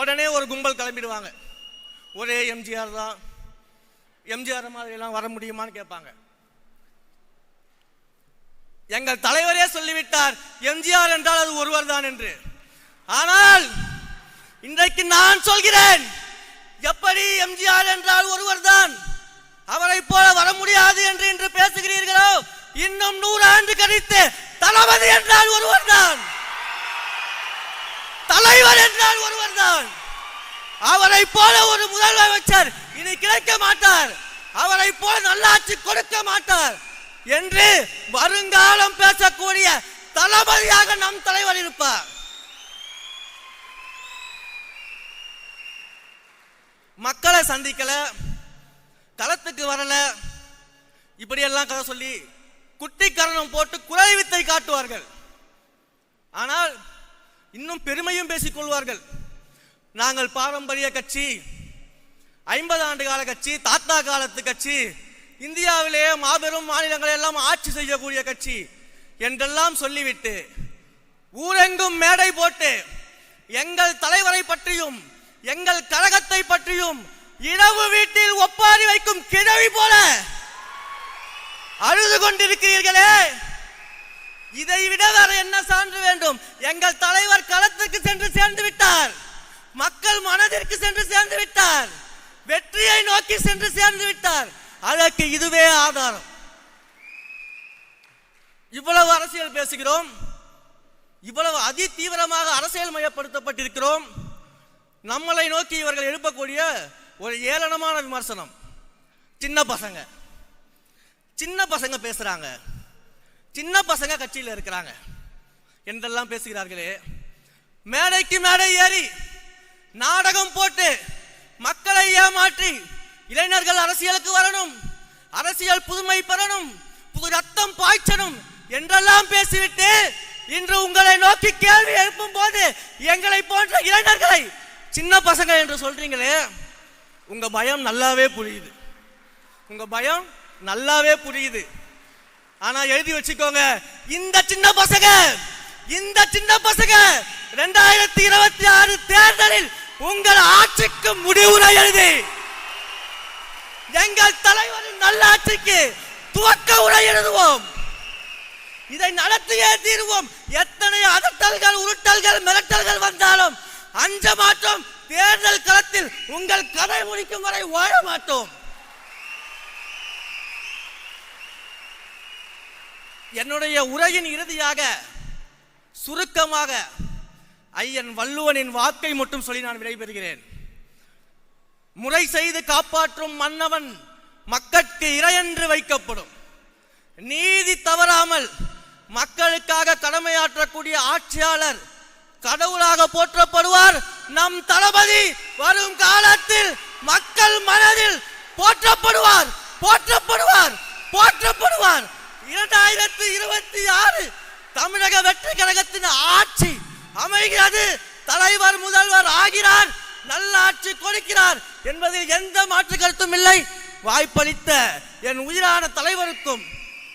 உடனே ஒரு கும்பல் கிளம்பிடுவாங்க. ஒரே எம்ஜிஆர் தான். எம்ஜிஆர் மாதிரி எல்லாம் வர முடியுமான்னு கேட்பாங்க. எங்கள் தலைவரே சொல்லிவிட்டார் எம்ஜிஆர் என்றால் அது ஒருவர் தான் என்று. ஆனால் இன்றைக்கு நான் சொல்கிறேன் எப்படி எம்ஜிஆர் என்றால் ஒருவர் தான்? அவரை போல வர முடியாது என்று இன்று பேசுகிறீர்களோ? இன்னும் நூறு ஆண்டு கழித்து தளபதி என்றால் ஒருவர் தான். தலைவர் என்றால் ஒருவர் தான் அவரை போல ஒரு முதலமைச்சர் இனி கிடைக்க மாட்டார். அவரை போல நல்லாட்சி கொடுக்க மாட்டார். என்று வருங்காலம் பேசக்கூடிய தளபதியாக நம் தலைவர் இருப்பார். மக்களை சந்திக்கல களத்துக்கு வரல இப்படியெல்லாம் கதை சொல்லி குட்டிக்கரணம் போட்டு குறை வித்தை காட்டுவார்கள். ஆனால் இன்னும் பெருமையும் பேசிக் கொள்வார்கள். நாங்கள் பாரம்பரிய கட்சி ஐம்பது ஆண்டு கால கட்சி தாத்தா காலத்து கட்சி இந்தியாவிலேயே மாபெரும் மாநிலங்களை எல்லாம் ஆட்சி செய்யக்கூடிய கட்சி என்றெல்லாம் சொல்லிவிட்டு ஊரெங்கும் மேடை போட்டு எங்கள் தலைவரை பற்றியும் எங்கள் கழகத்தை பற்றியும் இரவு வீட்டில் ஒப்பாரி வைக்கும் கிழவி போல அழுது கொண்டிருக்கிறீர்களே! இதை விட வேற என்ன சான்று வேண்டும்? எங்கள் தலைவர் களத்துக்கு சென்று சேர்ந்து விட்டார். மக்கள் மனதிற்கு சென்று சேர்ந்து விட்டார். வெற்றியை நோக்கி சென்று சேர்ந்து விட்டார். அதற்கு இதுவே ஆதாரம். இவ்வளவு அரசியல் பேசுகிறோம். இவ்வளவு அதி தீவிரமாக அரசியல் மயப்படுத்தப்பட்டிருக்கிறோம். நம்மளை நோக்கி இவர்கள் எழுப்பக்கூடிய ஒரு ஏளனமான விமர்சனம். சின்ன பசங்க. சின்ன பசங்க பேசுறாங்க. சின்ன பசங்க கட்சியில் இருக்கிறாங்க. என்றெல்லாம் பேசுகிறார்களே. மேடைக்கு மேடை ஏறி நாடகம் போட்டு மக்களை ஏமாற்றி இளைஞர்கள் அரசியலுக்கு வரணும் அரசியல் புதுமை பெறணும் புது ரத்தம் பாய்ச்சணும் என்றெல்லாம் பேசிவிட்டு இன்று உங்களை நோக்கி கேள்வி எழுப்பும் போது எங்களை போன்ற இளைஞர்களை சின்ன பசங்க என்று சொல்றீங்களே உங்க பயம் நல்லாவே புரியுது. உங்க பயம் நல்லாவே புரியுது. ஆனா எழுதி வச்சுக்கோங்க. இந்த சின்ன பசங்க இந்த சின்ன பசங்க ரெண்டாயிரத்தி இருபத்தி ஆறு தேர்தலில் உங்கள் ஆட்சிக்கு முடிவுரை எழுதி. எங்கள் தலைவரின் நல்லாட்சிக்கு துவக்க உரை எழுதுவோம். இதை நடத்தியே தீர்வோம். எத்தனை அதட்டல்கள் உருட்டல்கள் மிரட்டல்கள் வந்தாலும் அஞ்ச மாட்டோம். தேர்தல் களத்தில் உங்கள் கதை முடிக்கும் வரை ஓட மாட்டோம். என்னுடைய உரையின் இறுதியாக சுருக்கமாக ஐயன் வள்ளுவனின் வாக்கை மட்டும் சொல்லி நான் விடைபெறுகிறேன். முறை செய்து காப்பாற்றும் மன்னவன் மக்களுக்கு இறையென்று வைக்கப்படும். நீதி தவறாமல் மக்களுக்காக கடமையாற்றக்கூடிய ஆட்சியாளர் கடவுளாக போற்றப்படுவார். நம் தளபதி வரும் காலத்தில் மக்கள் மனதில் போற்றப்படுவார். போற்றப்படுவார். போற்றப்படுவார். இரண்டாயிரத்தி இருபத்தி ஆறு தமிழக வெற்றி கழகத்தின் ஆட்சி அமைகிறது. தலைவர் முதல்வர் ஆகிறார். நல்ல ஆட்சி கொடுக்கிறார் என்பதில் எந்த மாற்று கருத்தும் இல்லை. வாய்ப்பளித்த என் உயிரான தலைவருக்கும்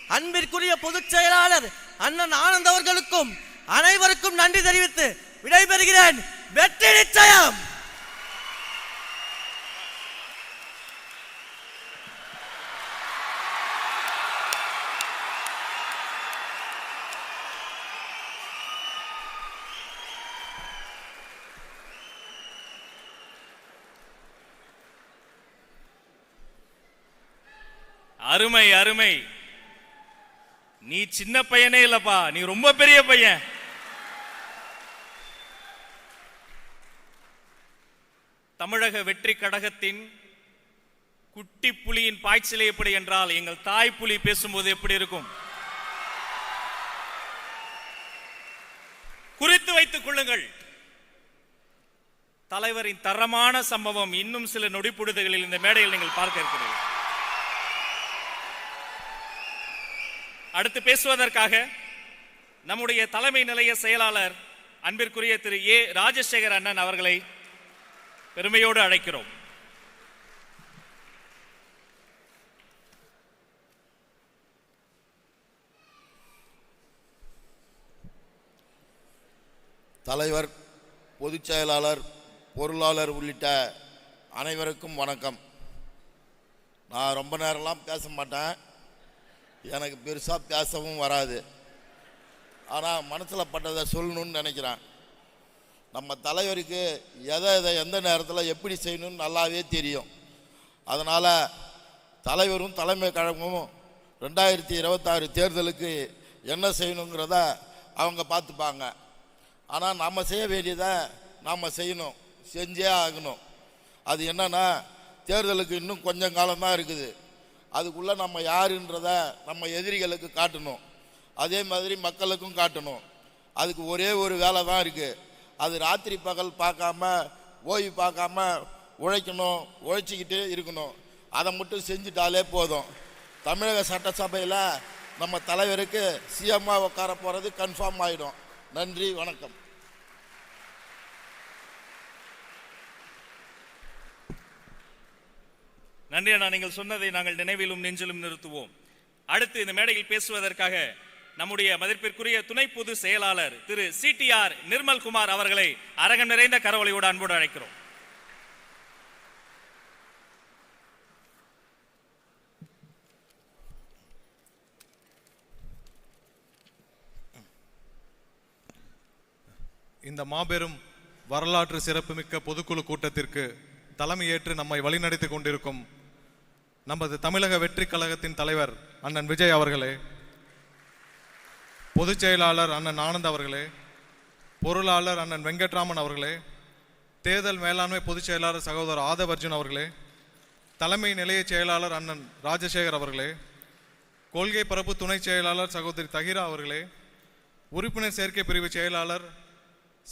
அன்பிற்குரிய பொதுச் செயலாளர் அண்ணன் ஆனந்த் அவர்களுக்கும் அனைவருக்கும் நன்றி தெரிவித்து விடைபெறுகிறேன். வெற்றி நிச்சயம்! அருமை அருமை. நீ சின்ன பையனே இல்லப்பா. நீ ரொம்ப பெரிய பையன். தமிழக வெற்றி கழகத்தின் குட்டி புலியின் பாய்ச்சலை எப்படி என்றால் எங்கள் தாய் புலி பேசும்போது எப்படி இருக்கும்? குறித்து வைத்துக் கொள்ளுங்கள். தலைவரின் தரமான சம்பவம் இன்னும் சில நொடிப்புடுதுகளில் இந்த மேடையில் நீங்கள் பார்க்க இருக்கிறீர்கள். அடுத்து பேசுவதற்காக நம்முடைய தலைமை நிலைய செயலாளர் அன்பிற்குரிய திரு ஏ ராஜசேகர் அண்ணன் அவர்களை பெருமையோடு அழைக்கிறோம். தலைவர் பொதுச் செயலாளர் பொருளாளர் உள்ளிட்ட அனைவருக்கும் வணக்கம். நான் ரொம்ப நேரம்லாம் பேச மாட்டேன். எனக்கு பெருசாக பேசவும் வராது. ஆனால் மனசில் பட்டதை சொல்லணும்னு நினைக்கிறேன். நம்ம தலைவருக்கு எதை எதை எந்த நேரத்தில் எப்படி செய்யணும்னு நல்லாவே தெரியும். அதனால் தலைவரும் தலைமை கழகமும் ரெண்டாயிரத்தி இருபத்தாறு தேர்தலுக்கு என்ன செய்யணுங்கிறத அவங்க பார்த்துப்பாங்க. ஆனால் நம்ம செய்ய வேண்டியதை நாம் செய்யணும். செஞ்சே ஆகணும். அது என்னென்னா தேர்தலுக்கு இன்னும் கொஞ்சம் காலம்தான் இருக்குது. அதுக்குள்ளே நம்ம யாருன்றத நம்ம எதிரிகளுக்கு காட்டணும். அதே மாதிரி மக்களுக்கும் காட்டணும். அதுக்கு ஒரே ஒரு வேலை தான் இருக்குது அது ராத்திரி பகல் பார்க்காம ஓய்வு பார்க்காம உழைக்கணும் உழைச்சிக்கிட்டே இருக்கணும். அதை மட்டும் செஞ்சுட்டாலே போதும். தமிழக சட்டசபையில் நம்ம தலைவருக்கு சிஎம்மாக உட்கார போகிறது கன்ஃபார்ம் ஆகிடும் நன்றி வணக்கம். நன்றி நீங்கள் சொன்னதை நாங்கள் நினைவிலும் நெஞ்சிலும் நிறுத்துவோம். அடுத்து இந்த மேடையில் பேசுவதற்காக நம்முடைய மதிப்பிற்குரிய துணை பொது செயலாளர் திரு சிடிஆர் நிர்மல்குமார் அவர்களை அரங்கம் நிறைந்த கரவொலியோடு அன்போடு அழைக்கிறோம். இந்த மாபெரும் வரலாற்று சிறப்புமிக்க பொதுக்குழு கூட்டத்திற்கு தலைமையேற்று நம்மை வழிநடத்தி கொண்டிருக்கும் நமது தமிழக வெற்றி கழகத்தின் தலைவர் அண்ணன் விஜய் அவர்களே பொதுச் செயலாளர் அண்ணன் ஆனந்த் அவர்களே பொருளாளர் அண்ணன் வெங்கட்ராமன் அவர்களே தேர்தல் மேலாண்மை பொதுச் செயலாளர் சகோதரர் ஆதவர்ஜுன் அவர்களே தலைமை நிலைய செயலாளர் அண்ணன் ராஜசேகர் அவர்களே கொள்கை பரப்பு துணை செயலாளர் சகோதரி தகிரா அவர்களே உறுப்பினர் சேர்க்கை பிரிவு செயலாளர்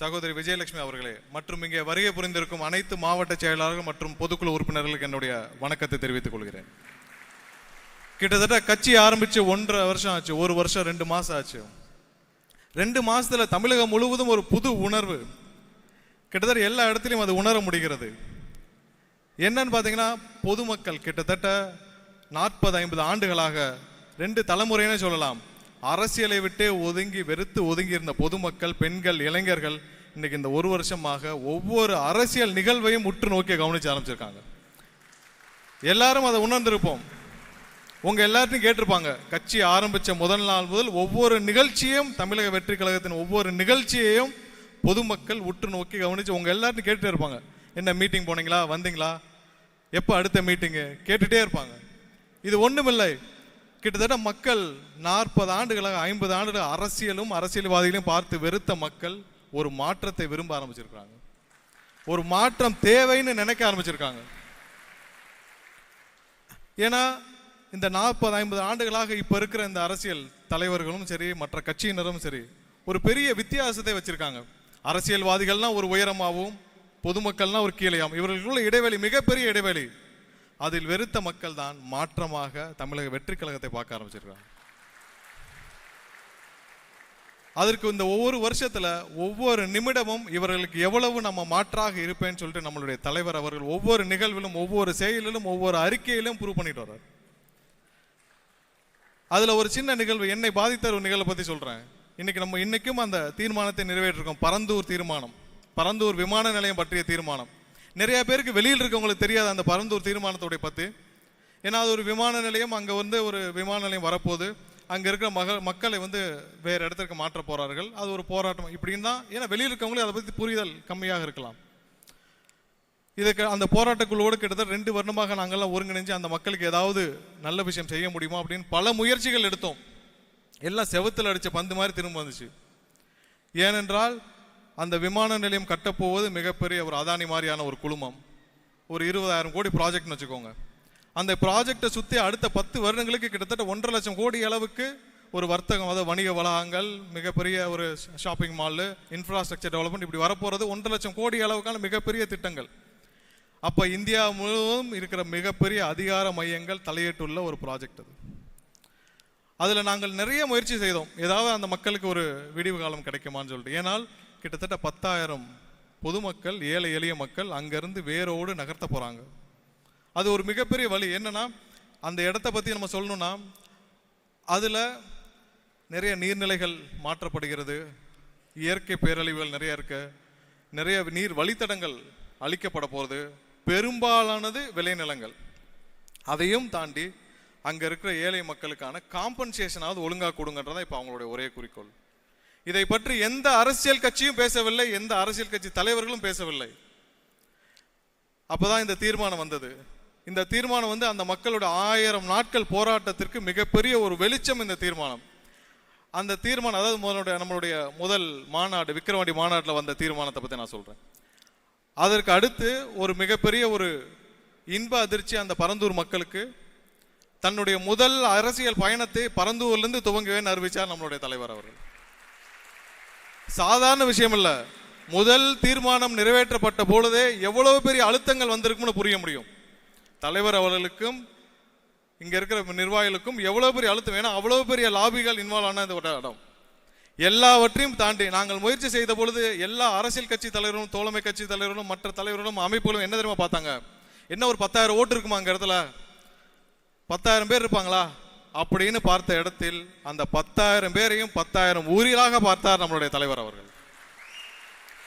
சகோதரி விஜயலட்சுமி அவர்களே மற்றும் இங்கே வருகை புரிந்திருக்கும் அனைத்து மாவட்ட செயலாளர்கள் மற்றும் பொதுக்குழு உறுப்பினர்களுக்கு என்னுடைய வணக்கத்தை தெரிவித்துக் கொள்கிறேன். கிட்டத்தட்ட கட்சி ஆரம்பித்து ஒன்றரை வருஷம் ஆச்சு ஒரு வருஷம் ரெண்டு மாதம் ஆச்சு. ரெண்டு மாதத்தில் தமிழகம் முழுவதும் ஒரு புது உணர்வு. கிட்டத்தட்ட எல்லா இடத்துலையும் அது உணர முடிகிறது. என்னன்னு பார்த்தீங்கன்னா பொதுமக்கள் கிட்டத்தட்ட நாற்பது ஐம்பது ஆண்டுகளாக ரெண்டு தலைமுறைன்னு சொல்லலாம். அரசியலை விட்டே ஒதுங்கி வெறுத்து ஒதுங்கி இருந்த பொதுமக்கள் பெண்கள் இளைஞர்கள் இன்னைக்கு இந்த ஒரு வருஷமாக ஒவ்வொரு அரசியல் நிகழ்வையும் உற்று நோக்கி கவனிச்சு ஆரம்பிச்சிருக்காங்க. எல்லாரும் அதை உணர்ந்திருப்போம். உங்க எல்லாத்தையும் கேட்டிருப்பாங்க கட்சி ஆரம்பிச்ச முதல் நாள் முதல் ஒவ்வொரு நிகழ்ச்சியும் தமிழக வெற்றி கழகத்தின் ஒவ்வொரு நிகழ்ச்சியையும் பொதுமக்கள் உற்று நோக்கி கவனிச்சு உங்க எல்லாத்தையும் கேட்டுட்டே இருப்பாங்க. என்ன மீட்டிங் போனீங்களா? வந்தீங்களா? எப்போ அடுத்த மீட்டிங்கு கேட்டுட்டே இருப்பாங்க. இது ஒன்றுமில்லை கிட்டத்தட்ட மக்கள் நாற்பது ஆண்டுகளாக ஐம்பது ஆண்டுகள் அரசியலும் அரசியல்வாதிகளையும் பார்த்து வெறுத்த மக்கள் ஒரு மாற்றத்தை விரும்ப ஆரம்பிச்சிருக்காங்க ஒரு மாற்றம் தேவைன்னு நினைக்க ஆரம்பிச்சிருக்காங்க. ஏன்னா இந்த நாற்பது ஐம்பது ஆண்டுகளாக இப்போ இருக்கிற இந்த அரசியல் தலைவர்களும் சரி மற்ற கட்சியினரும் சரி ஒரு பெரிய வித்தியாசத்தை வச்சுருக்காங்க. அரசியல்வாதிகள்னா ஒரு உயரமாகவும் பொதுமக்கள்னா ஒரு கீழையாகவும். இவர்களுக்குள்ள இடைவெளி மிகப்பெரிய இடைவெளி அதில் வெறுத்த மக்கள் தான் மாற்றமாக தமிழக வெற்றி கழகத்தை பார்க்க ஆரம்பிச்சிருக்காங்க. அதற்கு இந்த ஒவ்வொரு வருஷத்துல ஒவ்வொரு நிமிடமும் இவர்களுக்கு எவ்வளவு நம்ம மாற்றாக இருப்பேன்னு சொல்லிட்டு நம்மளுடைய தலைவர் அவர்கள் ஒவ்வொரு நிகழ்விலும் ஒவ்வொரு செயலிலும் ஒவ்வொரு அறிக்கையிலும் ப்ரூவ் பண்ணிட்டு வர்றார். அதுல ஒரு சின்ன நிகழ்வு என்னை பாதித்த ஒரு நிகழ்வை பத்தி சொல்றேன். இன்னைக்கு நம்ம இன்னைக்கும் அந்த தீர்மானத்தை நிறைவேற்றிருக்கோம். பரந்தூர் தீர்மானம். பரந்தூர் விமான நிலையம் பற்றிய தீர்மானம். நிறைய பேருக்கு வெளியில் இருக்கவங்களுக்கு தெரியாது அந்த பரந்தூர் தீர்மானத்தோடைய பற்றி ஏன்னா அது ஒரு விமான நிலையம் அங்கே வந்து ஒரு விமான நிலையம் வரப்போகுது அங்கே இருக்கிற மக மக்களை வந்து வேறு இடத்திற்கு மாற்ற போறார்கள். அது ஒரு போராட்டம். இப்படின்னு தான் ஏன்னா வெளியில் இருக்கவங்களே அதை பற்றி புரிதல் கம்மியாக இருக்கலாம். இதுக்கு அந்த போராட்டக்குழுவோடு கிட்டத்தட்ட ரெண்டு வருடமாக நாங்கள்லாம் ஒருங்கிணைஞ்சு அந்த மக்களுக்கு ஏதாவது நல்ல விஷயம் செய்ய முடியுமா அப்படின்னு பல முயற்சிகள் எடுத்தோம். எல்லாம் செவுத்துல அடித்த பந்து மாதிரி திரும்ப வந்துச்சு. ஏனென்றால் அந்த விமான நிலையம் கட்டப்போவது மிகப்பெரிய ஒரு அதானி மாதிரியான ஒரு குழுமம். ஒரு இருபதாயிரம் கோடி ப்ராஜெக்ட்னு வச்சுக்கோங்க. அந்த ப்ராஜெக்டை சுற்றி அடுத்த பத்து வருடங்களுக்கு கிட்டத்தட்ட ஒன்றரை லட்சம் கோடி அளவுக்கு ஒரு வர்த்தகம் அதாவது வணிக வளாகங்கள் மிகப்பெரிய ஒரு ஷாப்பிங் மாலு இன்ஃப்ராஸ்ட்ரக்சர் டெவலப்மெண்ட் இப்படி வரப்போகிறது ஒன்றரை லட்சம் கோடி அளவுக்கான மிகப்பெரிய திட்டங்கள். அப்போ இந்தியா முழுவதும் இருக்கிற மிகப்பெரிய அதிகார மையங்கள் தலையிட்டுள்ள ஒரு ப்ராஜெக்ட் அது. அதில் நாங்கள் நிறைய முயற்சி செய்தோம். ஏதாவது அந்த மக்களுக்கு ஒரு விடிவு காலம் கிடைக்குமான்னு சொல்லிட்டு. ஏனால் கிட்டத்தட்ட பத்தாயிரம் பொதுமக்கள் ஏழை எளிய மக்கள் அங்கேருந்து வேரோடு நகர்த்த போகிறாங்க அது ஒரு மிகப்பெரிய வழி. என்னென்னா அந்த இடத்த பற்றி நம்ம சொல்லணும்னா அதில் நிறைய நீர்நிலைகள் மாற்றப்படுகிறது. இயற்கை பேரழிவுகள் நிறைய இருக்கு. நிறைய நீர் வழித்தடங்கள் அழிக்கப்பட போகிறது பெரும்பாலானது விளைநிலங்கள். அதையும் தாண்டி அங்கே இருக்கிற ஏழை மக்களுக்கான காம்பன்சேஷனாவது ஒழுங்காக கொடுங்கன்றதான் இப்போ அவங்களுடைய ஒரே குறிக்கோள். இதை பற்றி எந்த அரசியல் கட்சியும் பேசவில்லை எந்த அரசியல் கட்சி தலைவர்களும் பேசவில்லை. அப்போதான் இந்த தீர்மானம் வந்தது. இந்த தீர்மானம் வந்து அந்த மக்களோட ஆயிரம் நாட்கள் போராட்டத்திற்கு மிகப்பெரிய ஒரு வெளிச்சம் இந்த தீர்மானம். அந்த தீர்மானம் அதாவது முதலுடைய நம்மளுடைய முதல் மாநாடு விக்ரவாண்டி மாநாட்டில் வந்த தீர்மானத்தை பற்றி நான் சொல்கிறேன் அதற்கு அடுத்து ஒரு மிகப்பெரிய ஒரு இன்ப அதிர்ச்சி அந்த பரந்தூர் மக்களுக்கு. தன்னுடைய முதல் அரசியல் பயணத்தை பரந்தூர்லேருந்து துவங்குவேன்னு அறிவித்தார் நம்மளுடைய தலைவர் அவர்கள். சாதாரண விஷயம் இல்ல முதல் தீர்மானம் நிறைவேற்றப்பட்ட பொழுதே எவ்வளவு பெரிய அழுத்தங்கள் வந்திருக்கும்னு புரிய முடியும். தலைவர் அவர்களுக்கும் இங்க இருக்கிற நிர்வாகிகளுக்கும் எவ்வளவு பெரிய அழுத்தம் ஏன்னா அவ்வளவு பெரிய லாபிகள் இன்வால்வ் ஆன இந்த இடம். எல்லாவற்றையும் தாண்டி நாங்கள் முயற்சி செய்த பொழுது எல்லா அரசியல் கட்சி தலைவர்களும் தோழமை கட்சி தலைவர்களும் மற்ற தலைவர்களும் அமைப்புகளும் என்ன தெரியுமா பார்த்தாங்க? என்ன ஒரு பத்தாயிரம் ஓட்டு இருக்குமா அங்க இடத்துல? பத்தாயிரம் பேர் இருப்பாங்களா? அப்படின்னு பார்த்த இடத்தில் அந்த பத்தாயிரம் பேரையும் பத்தாயிரம் ஊரிலாக பார்த்தார் நம்மளுடைய தலைவர் அவர்கள்.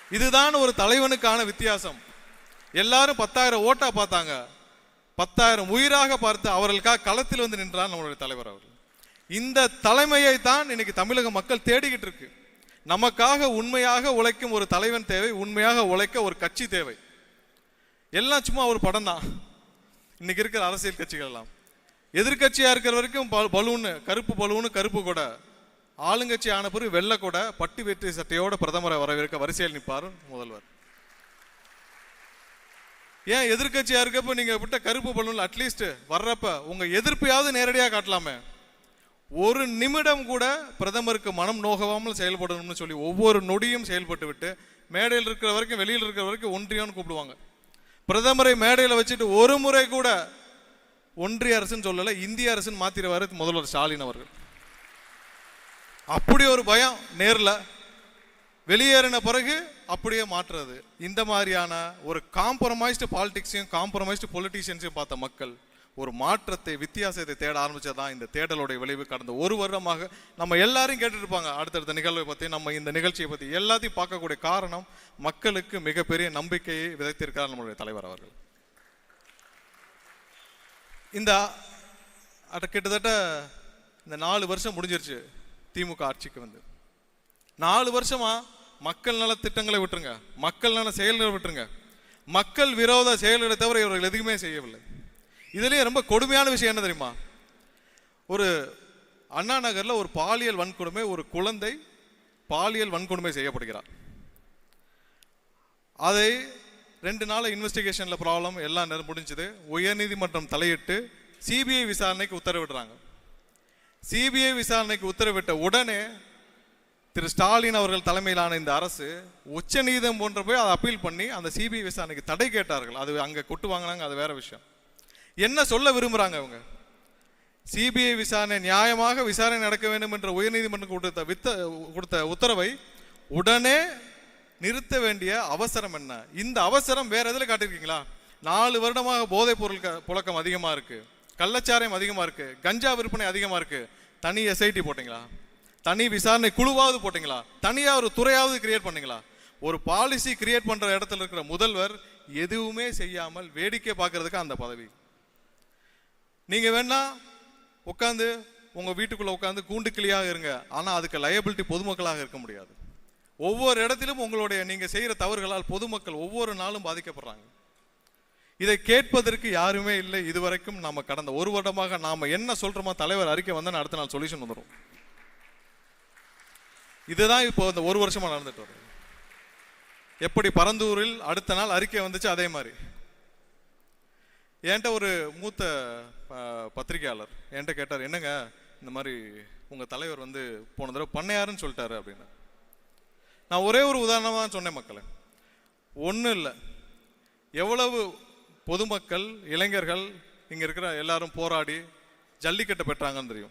இதுதான் ஒரு தலைவனுக்கான வித்தியாசம். எல்லாரும் பத்தாயிரம் ஓட்டா பார்த்தாங்க. பத்தாயிரம் உயிராக பார்த்து அவர்களுக்காக களத்தில் வந்து நின்றார் நம்மளுடைய தலைவர் அவர்கள். இந்த தலைமையை தான் இன்னைக்கு தமிழக மக்கள் தேடிக்கிட்டு இருக்கு. நமக்காக உண்மையாக உழைக்கும் ஒரு தலைவன் தேவை உண்மையாக உழைக்க ஒரு கட்சி தேவை. எல்லாம் சும்மா ஒரு படம் தான் இன்னைக்கு இருக்கிற அரசியல் கட்சிகள் எல்லாம். எதிர்கட்சியாக இருக்கிற வரைக்கும் ப- பலூனு கருப்பு பலூனு கருப்பு கொடை. ஆளுங்கட்சி ஆன பிறகு வெள்ளை கொடை பட்டு வெற்றி சட்டையோட பிரதமரை வரவேற்க வரிசையில் நிற்பார் முதல்வர். ஏன் எதிர்கட்சியாக இருக்கப்போ நீங்கள் விட்ட கருப்பு பலூன் அட்லீஸ்ட் வர்றப்ப உங்கள் எதிர்ப்பையாவது நேரடியாக காட்டலாமே. ஒரு நிமிடம் கூட பிரதமருக்கு மனம் நோகவாமல் செயல்படணும்னு சொல்லி ஒவ்வொரு நொடியும் செயல்பட்டு விட்டு மேடையில் இருக்கிற வரைக்கும் வெளியில் இருக்கிற வரைக்கும் ஒன்றியோன்னு கூப்பிடுவாங்க. பிரதமரை மேடையில் வச்சுட்டு ஒரு முறை கூட ஒன்றிய அரசுன்னு சொல்லலை இந்திய அரசுன்னு மாத்திருவாரு முதல்வர் ஸ்டாலின் அவர்கள். அப்படி ஒரு பயம் நேரில் வெளியேறின பிறகு அப்படியே மாற்றுறது. இந்த மாதிரியான ஒரு காம்ப்ரமைஸ்டு பாலிடிக்ஸையும் காம்ப்ரமைஸ்டு பொலிட்டீஷியன்ஸையும் பார்த்த மக்கள் ஒரு மாற்றத்தை வித்தியாசத்தை தேட ஆரம்பித்ததான் இந்த தேடலுடைய விளைவு. கடந்த ஒரு வருடமாக நம்ம எல்லாரும் கேட்டுருப்பாங்க அடுத்தடுத்த நிகழ்வை பற்றி நம்ம இந்த நிகழ்ச்சியை பற்றி எல்லாத்தையும் பார்க்கக்கூடிய காரணம் மக்களுக்கு மிகப்பெரிய நம்பிக்கையை விதைத்திருக்கிறார் நம்மளுடைய தலைவர் அவர்கள். இந்த கிட்டத்தட்ட இந்த நாலு வருஷம் முடிஞ்சிருச்சு திமுக ஆட்சிக்கு வந்து. நாலு வருஷமா மக்கள் நல திட்டங்களை விட்டுருங்க. மக்கள் நல செயல்களை விட்டுருங்க. மக்கள் விரோத செயல்களை தவிர இவர்கள் எதுவுமே செய்யவில்லை. இதுலேயே ரொம்ப கொடுமையான விஷயம் என்ன தெரியுமா? ஒரு அண்ணா நகர்ல ஒரு பாலியல் வன்கொடுமை ஒரு குழந்தை பாலியல் வன்கொடுமை செய்யப்படுகிறார். அதை ரெண்டு நாள் இன்வெஸ்டிகேஷனில் ப்ராப்ளம் எல்லாம் நேரம் முடிஞ்சது. உயர்நீதிமன்றம் தலையிட்டு சிபிஐ விசாரணைக்கு உத்தரவிடுறாங்க. சிபிஐ விசாரணைக்கு உத்தரவிட்ட உடனே திரு ஸ்டாலின் அவர்கள் தலைமையிலான இந்த அரசு உச்ச நீதம் போன்ற போய் அதை அப்பீல் பண்ணி அந்த சிபிஐ விசாரணைக்கு தடை கேட்டார்கள். அது அங்கே கொட்டு வாங்கினாங்க அது வேற விஷயம். என்ன சொல்ல விரும்புகிறாங்க அவங்க சிபிஐ விசாரணை நியாயமாக விசாரணை நடக்க வேண்டும் என்ற உயர்நீதிமன்றம் கொடுத்த வித்த கொடுத்த உத்தரவை உடனே நிறுத்த வேண்டிய அவசரம் என்ன? இந்த அவசரம் வேற எதில் காட்டிருக்கீங்களா நாலு வருடமாக போதைப் பொருள் புழக்கம் அதிகமாக இருக்கு. கள்ளச்சாராயம் அதிகமாக இருக்கு. கஞ்சா விற்பனை அதிகமாக இருக்கு. தனி எஸ்ஐடி போட்டீங்களா? தனி விசாரணை குழுவாவது போட்டீங்களா? தனியாக ஒரு துறையாவது கிரியேட் பண்ணீங்களா? ஒரு பாலிசி கிரியேட் பண்ணுற இடத்துல இருக்கிற முதல்வர் எதுவுமே செய்யாமல் வேடிக்கை பார்க்கறதுக்கு அந்த பதவி. நீங்கள் வேணா உட்காந்து உங்கள் வீட்டுக்குள்ளே உட்காந்து கூண்டு கிளியாக இருங்க. ஆனால் அதுக்கு லயபிலிட்டி பொதுமக்களாக இருக்க முடியாது. ஒவ்வொரு இடத்திலும் உங்களுடைய நீங்கள் செய்கிற தவறுகளால் பொதுமக்கள் ஒவ்வொரு நாளும் பாதிக்கப்படுறாங்க. இதை கேட்பதற்கு யாருமே இல்லை இதுவரைக்கும் நாம் கடந்த ஒரு வருடமாக நாம் என்ன சொல்கிறோமோ தலைவர் அறிக்கை வந்தால் அடுத்த நாள் சொல்யூஷன் வந்துடும் இதுதான் இப்போ இந்த ஒரு வருஷமாக நடந்துட்டு வருது. எப்படி பரந்தூரில் அடுத்த நாள் அறிக்கை வந்துச்சு அதே மாதிரி. என்கிட்ட ஒரு மூத்த பத்திரிகையாளர் என்கிட்ட கேட்டார் என்னங்க இந்த மாதிரி உங்கள் தலைவர் வந்து போன தடவை பண்ணையாருன்னு சொல்லிட்டாரு அப்படின்னு. நான் ஒரே ஒரு உதாரணமாக தான் சொன்னேன் மக்களை. ஒன்றும் இல்லை. எவ்வளவு பொதுமக்கள் இளைஞர்கள் இங்கே இருக்கிற எல்லாரும் போராடி ஜல்லிக்கட்டை பெற்றாங்கன்னு தெரியும்.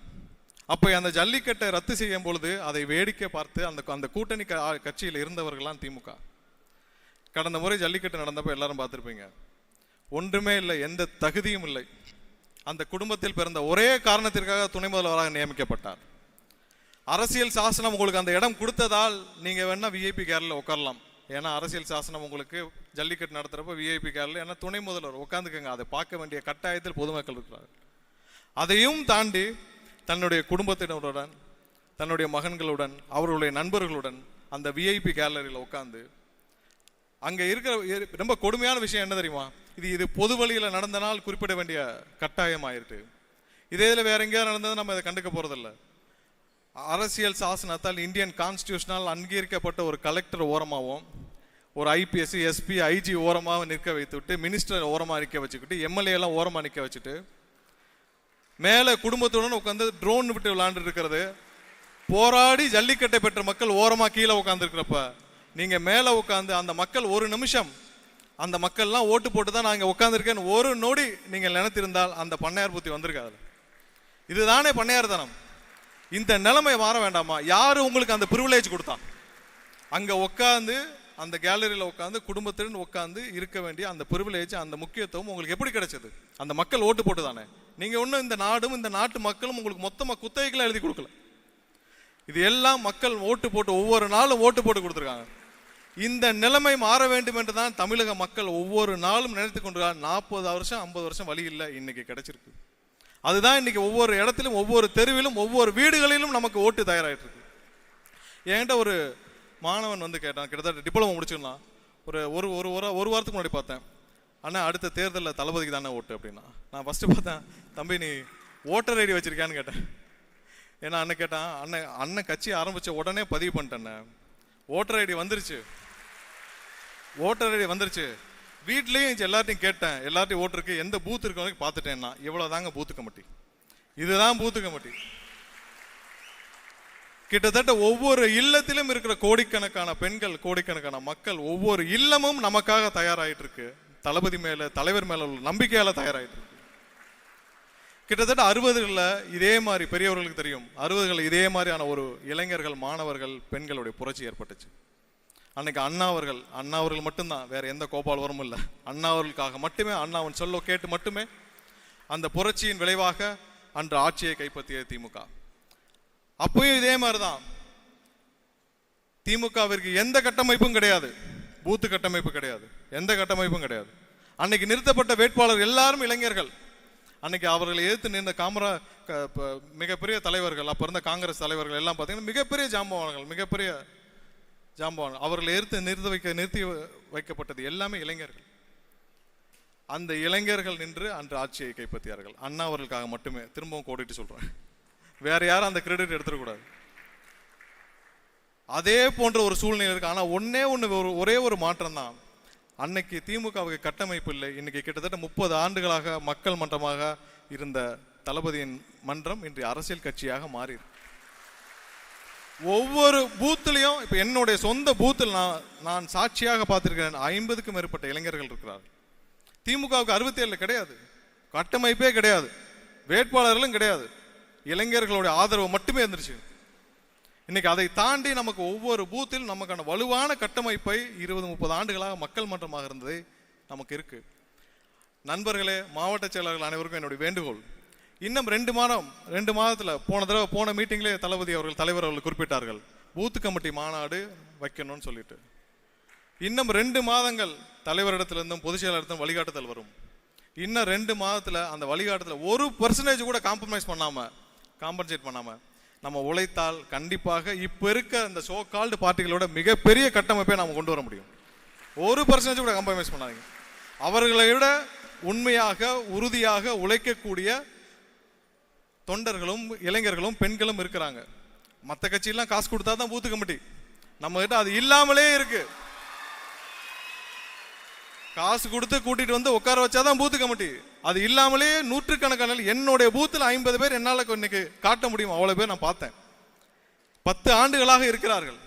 அப்போ அந்த ஜல்லிக்கட்டை ரத்து செய்யும் பொழுது அதை வேடிக்கை பார்த்து அந்த அந்த கூட்டணி க- கட்சியில் இருந்தவர்கள்லாம் திமுக. கடந்த முறை ஜல்லிக்கட்டு நடந்தப்போ எல்லாரும் பார்த்துருப்பீங்க. ஒன்றுமே இல்லை எந்த தகுதியும் இல்லை. அந்த குடும்பத்தில் பிறந்த ஒரே காரணத்திற்காக துணை முதல்வராக நியமிக்கப்பட்டார். அரசியல் சாசனம் உங்களுக்கு அந்த இடம் கொடுத்ததால் நீங்கள் வேணால் விஐபி கேரளில் உட்காரலாம். ஏன்னா அரசியல் சாசனம் உங்களுக்கு ஜல்லிக்கட்டு நடத்துகிறப்ப விஐபி கேரில் ஏன்னா துணை முதல்வர் உட்காந்துக்கங்க அதை பார்க்க வேண்டிய கட்டாயத்தில் பொதுமக்கள் இருக்கிறார்கள். அதையும் தாண்டி தன்னுடைய குடும்பத்தினருடன் தன்னுடைய மகன்களுடன் அவர்களுடைய நண்பர்களுடன் அந்த விஐபி கேலரியில் உட்காந்து அங்கே இருக்கிற ரொம்ப கொடுமையான விஷயம் என்ன தெரியுமா? இது இது பொது வழியில் நடந்த நாள் குறிப்பிட வேண்டிய கட்டாயம் ஆயிட்டு இதே இதில் வேற எங்கேயாவது நடந்தது நம்ம இதை கண்டுக்க போகிறதில்லை அரசியல் சாசனத்தால் இந்தியன் கான்ஸ்டியூஷனால் அங்கீகரிக்கப்பட்ட ஒரு கலெக்டர் ஓரமாகவும் ஒரு ஐபிஎஸ் எஸ்பி ஐஜி ஓரமாக நிற்க வைத்துவிட்டு மினிஸ்டர் ஓரமாக நிற்க வச்சுக்கிட்டு எம்எல்ஏ எல்லாம் ஓரமாக நிற்க வச்சுட்டு மேலே குடும்பத்துடன் உட்காந்து ட்ரோன் விட்டு விளாண்டு இருக்கிறது. போராடி ஜல்லிக்கட்டை பெற்ற மக்கள் ஓரமாக கீழே உட்காந்துருக்கிறப்ப நீங்கள் மேலே உட்காந்து அந்த மக்கள் ஒரு நிமிஷம் அந்த மக்கள்லாம் ஓட்டு போட்டு தான் நான் உட்காந்துருக்கேன்னு ஒரு நொடி நீங்கள் நினைத்திருந்தால் அந்த பண்ணையார் புத்தி வந்திருக்காது. இதுதானே பண்ணையார் தனம். இந்த நிலைமை மாற வேண்டாமா? யார் உங்களுக்கு அந்த ப்ரிவிலேஜ் கொடுத்தா? அங்கே உட்காந்து அந்த கேலரியில் உட்காந்து குடும்பத்துடன் உட்காந்து இருக்க வேண்டிய அந்த ப்ரிவிலேஜ் அந்த முக்கியத்துவம் உங்களுக்கு எப்படி கிடைச்சது? அந்த மக்கள் ஓட்டு போட்டு தானே நீங்கள் ஒன்றும் இந்த நாடும் இந்த நாட்டு மக்களும் உங்களுக்கு மொத்தமாக குத்தகைகளை எழுதி கொடுக்கல. இது எல்லாம் மக்கள் ஓட்டு போட்டு ஒவ்வொரு நாளும் ஓட்டு போட்டு கொடுத்துருக்காங்க. இந்த நிலைமை மாற வேண்டும் என்று தான் தமிழக மக்கள் ஒவ்வொரு நாளும் நினைத்து கொண்டிருக்காங்க. நாற்பது வருஷம் ஐம்பது வருஷம் வழி இல்லை இன்னைக்கு கிடைச்சிருக்கு. அதுதான் இன்னைக்கு ஒவ்வொரு இடத்திலும் ஒவ்வொரு தெருவிலும் ஒவ்வொரு வீடுகளிலும் நமக்கு ஓட்டு தயாராகிட்டு இருக்கு என்கிட்ட ஒரு மாணவன் வந்து கேட்டான் கிட்டத்தட்ட டிப்ளமோ முடிச்சிடலாம் ஒரு ஒரு ஒரு ஒரு ஒரு வாரத்துக்கு முன்னாடி பார்த்தேன். அண்ணா அடுத்த தேர்தலில் தளபதிக்கு தானே ஓட்டு? அப்படின்னா. நான் ஃபஸ்ட்டு பார்த்தேன் தம்பி நீ ஓட்டர் ஐடி வச்சிருக்கியான்னு கேட்டேன். ஏன்னா அண்ணன் கேட்டான் அண்ணன் அண்ணன் கட்சி ஆரம்பித்த உடனே பதிவு பண்ணிட்டேண்ணே ஓட்டர் ஐடி வந்துருச்சு. ஓட்டர் ஐடி வந்துருச்சு. வீட்லேயும் எல்லார்ட்டையும் கேட்டேன். எல்லார்ட்டையும் ஓட்டுருக்கு எந்த பூத் இருக்கவங்க பார்த்துட்டேன்னா இவ்வளோ தாங்க பூத்து கமிட்டி. இதுதான் பூத்து கமிட்டி. கிட்டத்தட்ட ஒவ்வொரு இல்லத்திலும் இருக்கிற கோடிக்கணக்கான பெண்கள் கோடிக்கணக்கான மக்கள் ஒவ்வொரு இல்லமும் நமக்காக தயாராயிட்டு இருக்கு தளபதி மேல தலைவர் மேல உள்ள நம்பிக்கையால தயாராகிட்டு இருக்கு கிட்டத்தட்ட அறுபதுகளில் இதே மாதிரி பெரியவர்களுக்கு தெரியும். அறுபதுகளில் இதே மாதிரியான ஒரு இளைஞர்கள் மாணவர்கள் பெண்களுடைய புரட்சி ஏற்பட்டுச்சு. அன்னைக்கு அண்ணா அவர்கள் அண்ணா அவர்கள் மட்டும்தான் வேற எந்த கோபால்வரும் இல்லை. அண்ணா அவர்களுக்காக மட்டுமே அண்ணாவின் சொல்ல கேட்டு மட்டுமே அந்த புரட்சியின் விளைவாக அன்று ஆட்சியை கைப்பற்றிய திமுக. அப்பயும் இதே மாதிரிதான். திமுகவிற்கு எந்த கட்டமைப்பும் கிடையாது. பூத்து கட்டமைப்பு கிடையாது. எந்த கட்டமைப்பும் கிடையாது. அன்னைக்கு நிறுத்தப்பட்ட வேட்பாளர் எல்லாரும் இளைஞர்கள். அன்னைக்கு அவர்களை எதிர்த்து நின்ற காமரா மிகப்பெரிய தலைவர்கள் அப்ப இருந்த காங்கிரஸ் தலைவர்கள் எல்லாம் பார்த்தீங்கன்னா மிகப்பெரிய ஜாம்பவான்கள் மிகப்பெரிய ஜாம்பவான். அவர்களை எதிர்த்து நிறுத்த வைக்க நிறுத்தி வைக்கப்பட்டது எல்லாமே இளைஞர்கள். அந்த இளைஞர்கள் நின்று அன்று ஆட்சியை கைப்பற்றியார்கள் அண்ணா அவர்களுக்காக மட்டுமே. திரும்பவும் கோடிட்டு சொல்றேன். வேற யாரும் அந்த கிரெடிட் எடுத்துடக்கூடாது. அதே போன்ற ஒரு சூழ்நிலை இருக்கு. ஆனா ஒன்னே ஒன்று ஒரு ஒரே ஒரு மாற்றம் தான் அன்னைக்கு திமுகவுக்கு கட்டமைப்பு இல்லை. இன்னைக்கு கிட்டத்தட்ட முப்பது ஆண்டுகளாக மக்கள் மன்றமாக இருந்த தளபதியின் மன்றம் இன்று அரசியல் கட்சியாக மாறியிருக்கு. ஒவ்வொரு பூத்துலையும் இப்போ என்னுடைய சொந்த பூத்தில் நான் நான் சாட்சியாக பார்த்துருக்கிறேன். ஐம்பதுக்கும் மேற்பட்ட இளைஞர்கள் இருக்கிறார் திமுகவுக்கு அறுபத்தி கிடையாது. கட்டமைப்பே கிடையாது. வேட்பாளர்களும் கிடையாது. இளைஞர்களுடைய ஆதரவு மட்டுமே இருந்துருச்சு இன்னைக்கு அதை தாண்டி நமக்கு ஒவ்வொரு பூத்தில் நமக்கான வலுவான கட்டமைப்பை இருபது முப்பது ஆண்டுகளாக மக்கள் மன்றமாக இருந்தது நமக்கு இருக்குது நண்பர்களே மாவட்ட செயலாளர்கள் அனைவருக்கும் என்னுடைய வேண்டுகோள். இன்னும் ரெண்டு மாதம் ரெண்டு மாதத்தில் போன தடவை போன மீட்டிங்லேயே தளபதி அவர்கள் தலைவர் அவர்கள் குறிப்பிட்டார்கள். பூத்து கமிட்டி மாநாடு வைக்கணும்னு சொல்லிட்டு. இன்னும் ரெண்டு மாதங்கள் தலைவரிடத்திலிருந்தும் பொதுச் செயலாளர்த்தும் வழிகாட்டுதல் வரும். இன்னும் ரெண்டு மாதத்தில் அந்த வழிகாட்டுதல் ஒரு பர்சன்டேஜ் கூட காம்ப்ரமைஸ் பண்ணாமல் காம்பன்சேட் பண்ணாமல் நம்ம உழைத்தால் கண்டிப்பாக இப்போ இருக்க இந்த சோ கால்டு பார்ட்டிகளோட மிகப்பெரிய கட்டமைப்பை நாம் கொண்டு வர முடியும். ஒரு பர்சன்டேஜ் கூட காம்ப்ரமைஸ் பண்ணாதீங்க. அவர்களை விட உண்மையாக உறுதியாக உழைக்கக்கூடிய தொண்டர்களும் இளைஞர்களும் பெண்களும் இருக்கிறாங்க. மற்ற கட்சியெல்லாம் காசு கொடுத்தா தான் பூத்து கமிட்டி. நம்ம கிட்ட அது இல்லாமலே இருக்கு. காசு கொடுத்து கூட்டிட்டு வந்து உட்கார வச்சாதான் பூத்து கமிட்டி. அது இல்லாமலே நூற்றுக்கணக்கான என்னுடைய பூத்தில் ஐம்பது பேர் என்னால இன்னைக்கு காட்ட முடியும்? அவ்வளவு பேர் நான் பார்த்தேன். பத்து ஆண்டுகளாக இருக்கிறார்கள்.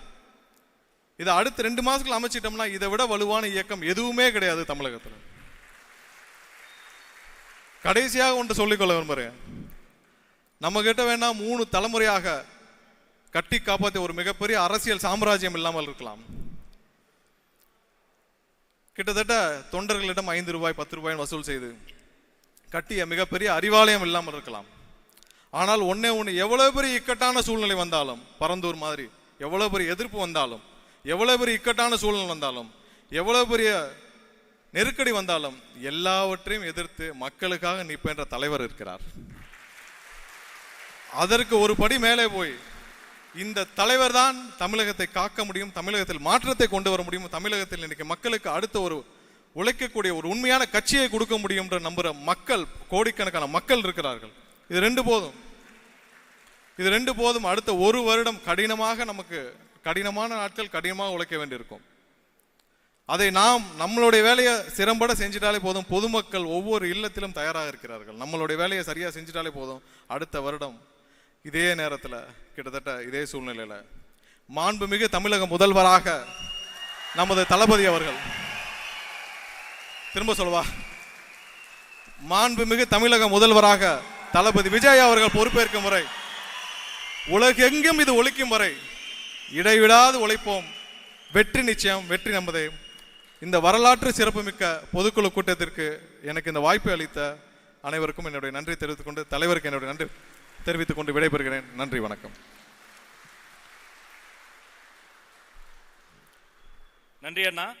இதை அடுத்து ரெண்டு மாதத்துக்குள்ள அமைச்சிட்டோம்னா இதை விட வலுவான இயக்கம் எதுவுமே கிடையாது தமிழகத்தில். கடைசியாக ஒன்று சொல்லிக்கொள்ள விரும்புகிறேன் நம்ம கிட்ட வேணா மூணு தலைமுறையாக கட்டி காப்பாற்றிய ஒரு மிகப்பெரிய அரசியல் சாம்ராஜ்யம் இல்லாமல் இருக்கலாம். கிட்டத்தட்ட தொண்டர்களிடம் ஐந்து ரூபாய் பத்து ரூபாய் வசூல் செய்து கட்டிய மிகப்பெரிய அறிவாலயம் இல்லாமல் இருக்கலாம். ஆனால் ஒன்னே ஒன்று எவ்வளோ பெரிய இக்கட்டான சூழ்நிலை வந்தாலும் பரந்தூர் மாதிரி எவ்வளோ பெரிய எதிர்ப்பு வந்தாலும் எவ்வளவு பெரிய இக்கட்டான சூழ்நிலை வந்தாலும் எவ்வளவு பெரிய நெருக்கடி வந்தாலும் எல்லாவற்றையும் எதிர்த்து மக்களுக்காக நிற்பென்ற தலைவர் இருக்கிறார். அதற்கு ஒரு படி மேலே போய் இந்த தலைவர் தான் தமிழகத்தை காக்க முடியும் தமிழகத்தில் மாற்றத்தை கொண்டு வர முடியும் தமிழகத்தில் இன்னைக்கு மக்களுக்கு அடுத்த ஒரு உழைக்கக்கூடிய ஒரு உண்மையான கட்சியை கொடுக்க முடியும் என்று நம்புற மக்கள் கோடிக்கணக்கான மக்கள் இருக்கிறார்கள். இது ரெண்டு போதும். இது ரெண்டு போதும். அடுத்த ஒரு வருடம் கடினமாக நமக்கு கடினமான நாட்கள் கடினமாக உழைக்க வேண்டியிருக்கும். அதை நாம் நம்மளுடைய வேலையை சிறம்பட செஞ்சிட்டாலே போதும். பொதுமக்கள் ஒவ்வொரு இல்லத்திலும் தயாராக இருக்கிறார்கள். நம்மளுடைய வேலையை சரியாக செஞ்சிட்டாலே போதும். அடுத்த வருடம் இதே நேரத்தில் கிட்டத்தட்ட இதே சூழ்நிலையில மாண்புமிகு தமிழக முதல்வராக நமது தளபதி அவர்கள். திரும்ப சொல்வா. மாண்புமிகு தமிழக முதல்வராக தளபதி விஜய் அவர்கள் பொறுப்பேற்கும் வரை உலகெங்கும் இது ஒழிக்கும் வரை இடைவிடாது உழைப்போம் வெற்றி நிச்சயம் வெற்றி நமதே இந்த வரலாற்று சிறப்புமிக்க பொதுக்குழு கூட்டத்திற்கு எனக்கு இந்த வாய்ப்பை அளித்த அனைவருக்கும் என்னுடைய நன்றி தெரிவித்துக்கொண்டு தலைவருக்கு என்னுடைய நன்றி. தெரிவித்துக் கொண்டு விடைபெறுகிறேன். நன்றி வணக்கம். நன்றி அண்ணா.